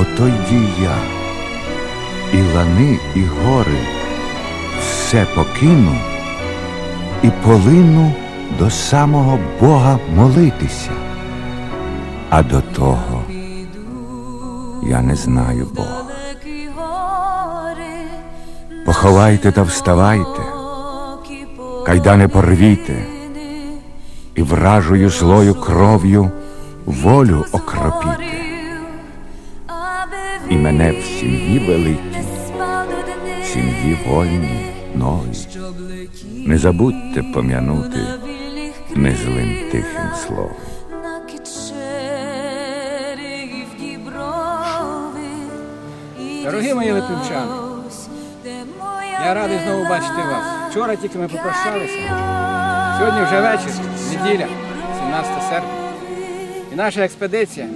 Ото йді я, і лани, і гори все покину і полину до самого Бога молитися. А до того я не знаю Бога. Поховайте та вставайте, кайдани порвіте, і вражою злою кров'ю волю окропіте. І мене в сім'ї великій, в сім'ї вольній, новій. Не забудьте пом'янути незлим тихим словом. Дорогі мої липівчани, Я радий знову бачити вас. Вчора тільки ми попрощалися. Сьогодні вже вечір, неділя, 17 серпня. І наша експедиція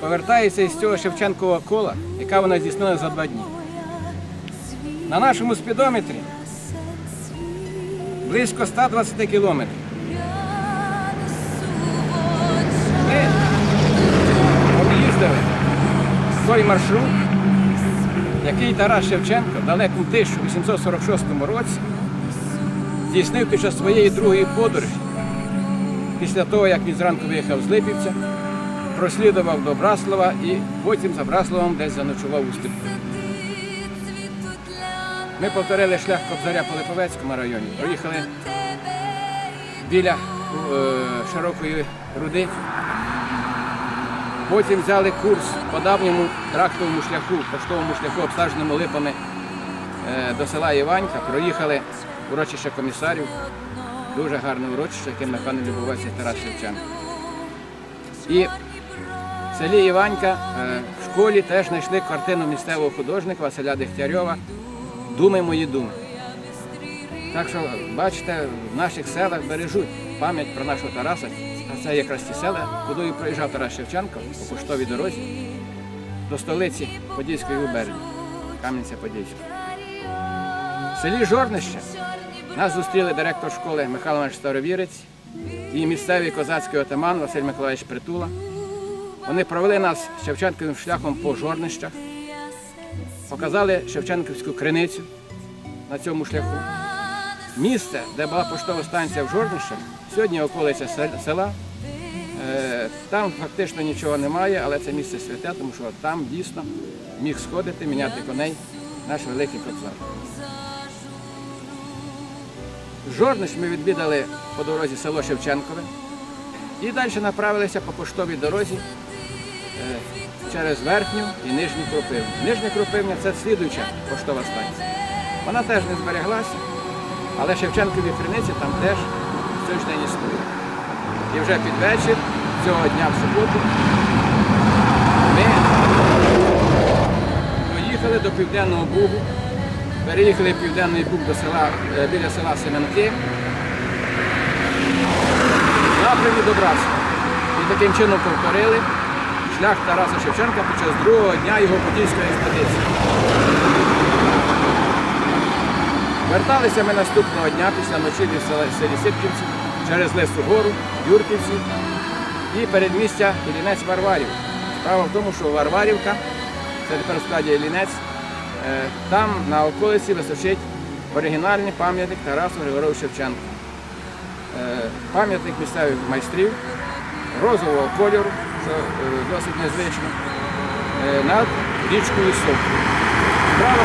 повертається із цього Шевченкового кола, яка вона здійснила за два дні. На нашому спідометрі близько 120 кілометрів. Ми об'їздили той маршрут, який Тарас Шевченко в далекому 1846 році здійснив під час своєї другої подорожі. Після того, як він зранку виїхав з Липівця, прослідував до Браслава і потім за Браславом десь заночував у степу. Ми повторили шлях Кобзаря по Липовецькому районі, проїхали біля е, широкої руди. Потім взяли курс по давньому трактовому шляху, поштовому шляху, обсадженому липами е, до села Іванька. Проїхали урочище комісарів. Дуже гарне урочище, яким, напевно, любувався Тарас Шевченко. І в селі Іванька е, в школі теж знайшли картину місцевого художника Василя Дегтярьова Думи мої думи. Так що, бачите, в наших селах бережуть пам'ять про нашого Тараса. А це якраз ті села, куди проїжджав Тарас Шевченко по поштовій дорозі до столиці Подільської губернії, Кам'янця-Подільська. В селі Жорнище нас зустріли директор школи Михайло Іванович Старовірець і місцевий козацький отаман Василь Миколаївич Притула. Вони провели нас Шевченковим шляхом по жорнищах, показали Шевченківську криницю на цьому шляху. Місце, де була поштова станція в Жорнищах, сьогодні околиця села. Е, Там фактично нічого немає, але це місце святе, тому що там дійсно міг сходити, міняти коней наш великий кобзар. Жорнич ми відвідали по дорозі село Шевченкове і далі направилися по поштовій дорозі через верхню і нижню кропивню. Нижня кропивня це слідуюча поштова станція. Вона теж не збереглася, але Шевченкові криниці там теж день існує. І вже під вечір цього дня в суботу ми поїхали до Південного Бугу, переїхали Південний Буг до села, е, біля села Семенки, напрямі до. І таким чином повторили шлях Тараса Шевченка під час другого дня його подільської експедиції. Верталися ми наступного дня після ночівлі в селі Сипківці через Лису гору, Юрківці і передмістя Ілінець Варварів. Справа в тому, що Варварівка, це тепер в складі Ілінець, е, там на околиці височить оригінальний пам'ятник Тарасу Григоровичу Шевченку. Е, Пам'ятник місцевих майстрів розового кольору, що е, досить незвично, е, над річкою Сок. Справа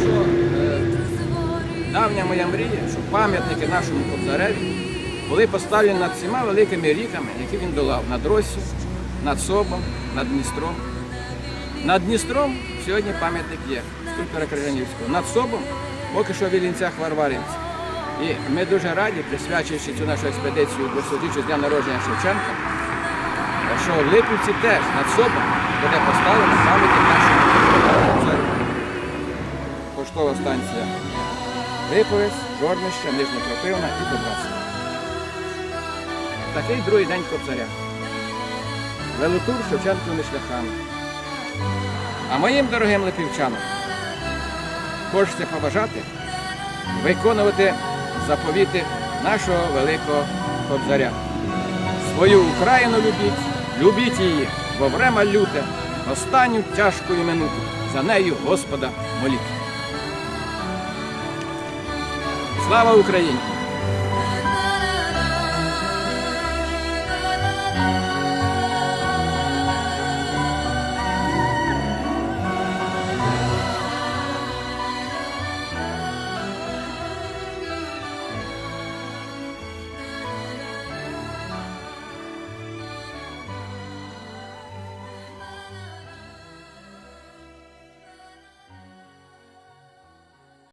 що е, давня моя мрія, щоб пам'ятники нашому Кобзареві були поставлені над всіма великими ріками, які він долав над Россю, над Собом, над Дністром. Над Дністром сьогодні пам'ятник є, скульптора Крижанівського. Над Собом поки що в Ілінцях Варварівці. І ми дуже раді, присвячуючи цю нашу експедицію до з дня народження Шевченка, що в Липівці теж над собою буде поставлена пам'ятник нашого царю. Поштова станція Липовець, Жорнище, Нижньокропивна і Добраска. Такий другий день Кобзаря. Велитур Шевченковими шляхами. А моїм дорогим липівчанам хочеться побажати виконувати заповіти нашого великого Кобзаря. Свою Україну любіть, любіть її, бо время люте, останню тяжкою минуту. За нею Господа моліть. Слава Україні!